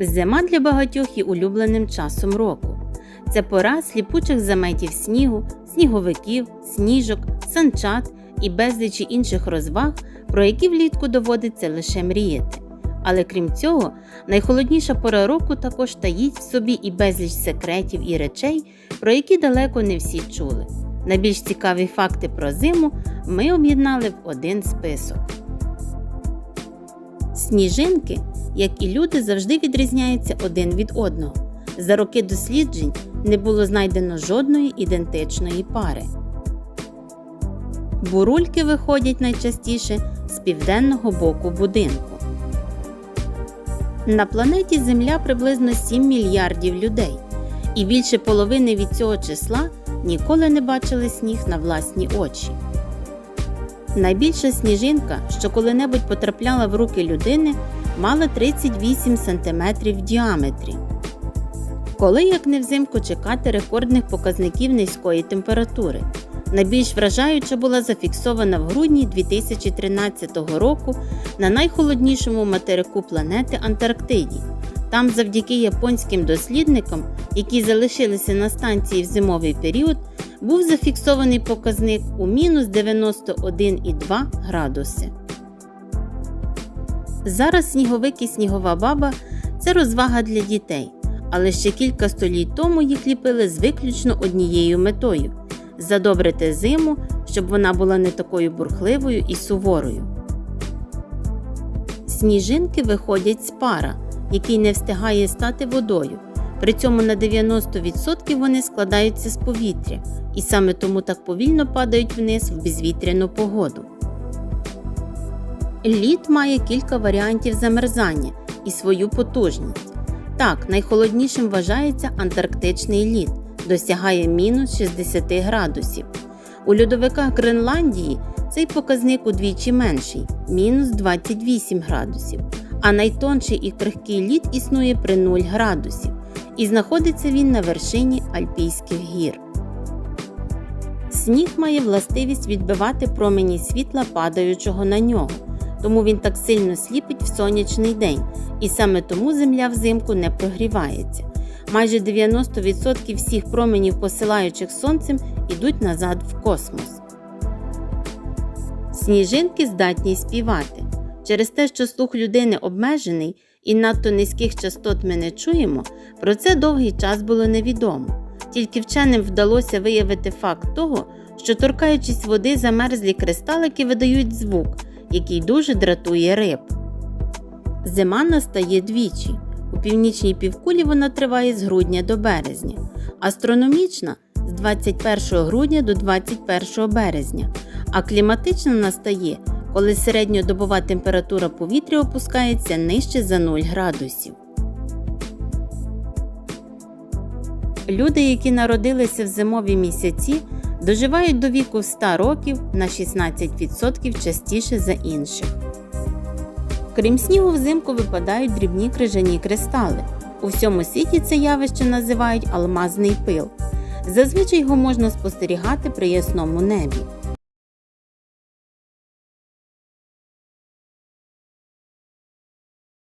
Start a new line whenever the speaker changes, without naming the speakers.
Зима для багатьох є улюбленим часом року. Це пора сліпучих заметів снігу, сніговиків, сніжок, санчат і безлічі інших розваг, про які влітку доводиться лише мріяти. Але крім цього, найхолодніша пора року також таїть в собі і безліч секретів і речей, про які далеко не всі чули. Найбільш цікаві факти про зиму ми об'єднали в один список. Сніжинки, як і люди, завжди відрізняються один від одного. За роки досліджень не було знайдено жодної ідентичної пари. Бурульки виходять найчастіше з південного боку будинку. На планеті Земля приблизно 7 мільярдів людей, і більше половини від цього числа ніколи не бачили сніг на власні очі. Найбільша сніжинка, що коли-небудь потрапляла в руки людини, мала 38 см в діаметрі. Коли як не взимку чекати рекордних показників низької температури. Найбільш вражаюча була зафіксована в грудні 2013 року на найхолоднішому материку планети Антарктиді. Там, завдяки японським дослідникам, які залишилися на станції в зимовий період, був зафіксований показник у мінус 91,2 градуси. Зараз сніговик і снігова баба це розвага для дітей, але ще кілька століть тому їх ліпили з виключно однією метою задобрити зиму, щоб вона була не такою бурхливою і суворою. Сніжинки виходять з пара, який не встигає стати водою. При цьому на 90% вони складаються з повітря і саме тому так повільно падають вниз в безвітряну погоду. Лід має кілька варіантів замерзання і свою потужність. Так, найхолоднішим вважається антарктичний лід, досягає мінус 60 градусів. У льодовиках Гренландії цей показник удвічі менший мінус 28 градусів, а найтонший і крихкий лід існує при 0 градусів, і знаходиться він на вершині Альпійських гір. Сніг має властивість відбивати промені світла, падаючого на нього, тому він так сильно сліпить в сонячний день, і саме тому земля взимку не прогрівається. Майже 90% всіх променів, посилаючих сонцем, ідуть назад в космос. Сніжинки здатні співати. Через те, що слух людини обмежений і надто низьких частот ми не чуємо, про це довгий час було невідомо. Тільки вченим вдалося виявити факт того, що торкаючись води, замерзлі кристалики видають звук, який дуже дратує риб. Зима настає двічі. У північній півкулі вона триває з грудня до березня, астрономічна з 21 грудня до 21 березня, а кліматична настає, коли середньодобова температура повітря опускається нижче за 0 градусів. Люди, які народилися в зимові місяці, доживають до віку 100 років на 16% частіше за інших. Крім снігу, взимку випадають дрібні крижані кристали. У всьому світі це явище називають алмазний пил. Зазвичай його можна спостерігати при ясному небі.